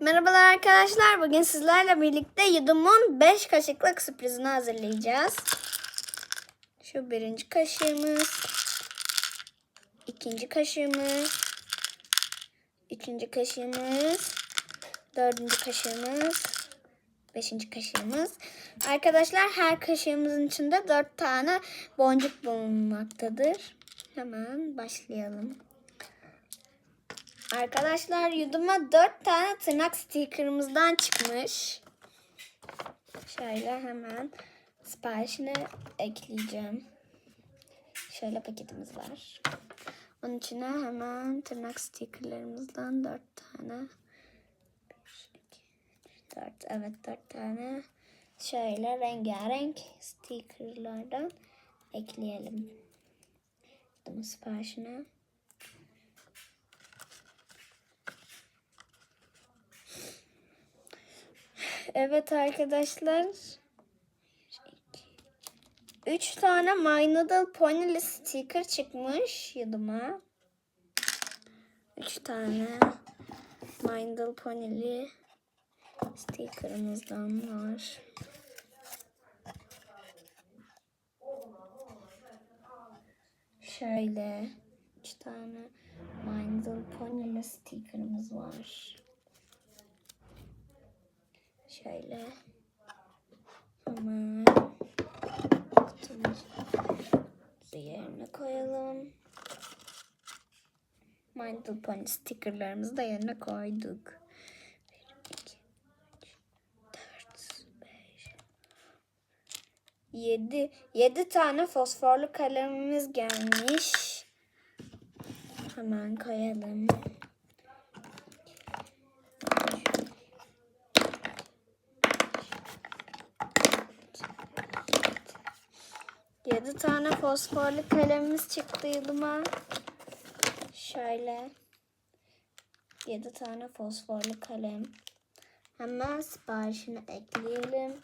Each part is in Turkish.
Merhabalar arkadaşlar. Bugün sizlerle birlikte Yudum'un 5 kaşıklık sürprizini hazırlayacağız. Şu birinci kaşığımız. ikinci kaşığımız. Üçüncü kaşığımız. Dördüncü kaşığımız. Beşinci kaşığımız. Arkadaşlar her kaşığımızın içinde dört tane boncuk bulunmaktadır. Hemen başlayalım. Arkadaşlar yuduma 4 tane tırnak stickerımızdan çıkmış. Şöyle hemen siparişine ekleyeceğim. Şöyle paketimiz var. Onun içine hemen tırnak stickerlarımızdan 4 tane. 1, 2, 3, 4. Evet 4 tane. Şöyle rengarenk stickerlardan ekleyelim. Yudumun siparişine. Evet arkadaşlar. 3 tane My Noodle Pony'li sticker çıkmış yuduma. 3 tane My Noodle Pony'li stickerımızdan var. Şöyle 3 tane My Noodle Pony'li stickerımız var. Şöyle. Hemen kutumuzu yerine koyalım. Mindful Pony stickerlarımızı da yerine koyduk. 1, 2, 3, 4, 5, 7. 7 tane fosforlu kalemimiz gelmiş. Hemen koyalım. Yedi tane fosforlu kalemimiz çıktı yılıma. Şöyle. Yedi tane fosforlu kalem. Hemen siparişini ekleyelim.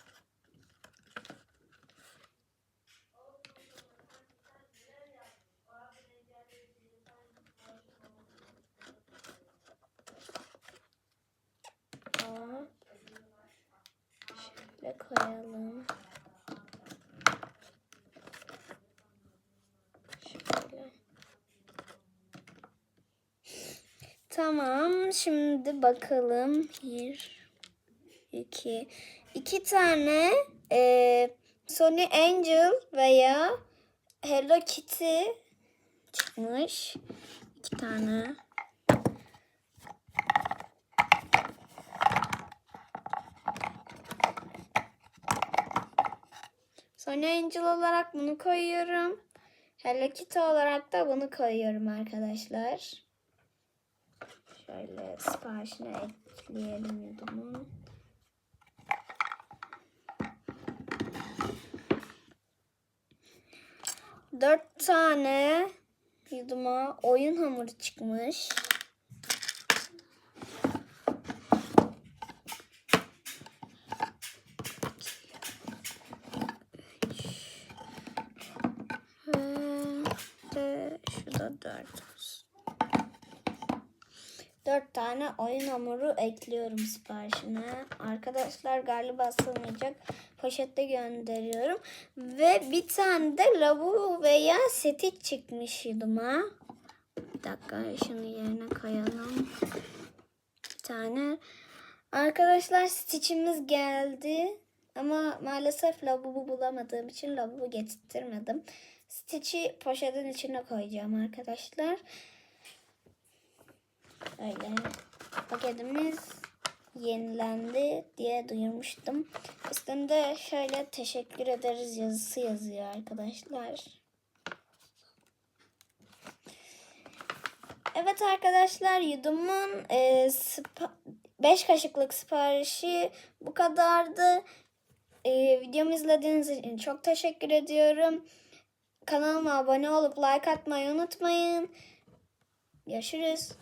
Şöyle koyalım. Tamam. Şimdi bakalım. Bir, iki, iki tane e, Sony Angel veya Hello Kitty çıkmış. İki tane. Sony Angel olarak bunu koyuyorum. Hello Kitty olarak da bunu koyuyorum arkadaşlar. Şöyle siparişine ekleyelim yudumu. Dört tane yuduma oyun hamuru çıkmış. Ve de şurada dört olsun. Dört tane oyun hamuru ekliyorum siparişine. Arkadaşlar galiba sığmayacak. Poşette gönderiyorum. Ve bir tane de lavabo veya seti çıkmış yuduma. Bir dakika şunu yerine koyalım. Bir tane. Arkadaşlar stitch'imiz geldi. Ama maalesef lavabo bulamadığım için lavabo getirtmedim. Stitch'i poşetin içine koyacağım arkadaşlar. Öyle paketimiz yenilendi diye duyurmuştum. Üstünde şöyle teşekkür ederiz yazısı yazıyor arkadaşlar. Evet arkadaşlar yudumun 5 kaşıklık siparişi bu kadardı. E, videomu izlediğiniz için çok teşekkür ediyorum. Kanalıma abone olup like atmayı unutmayın. Görüşürüz.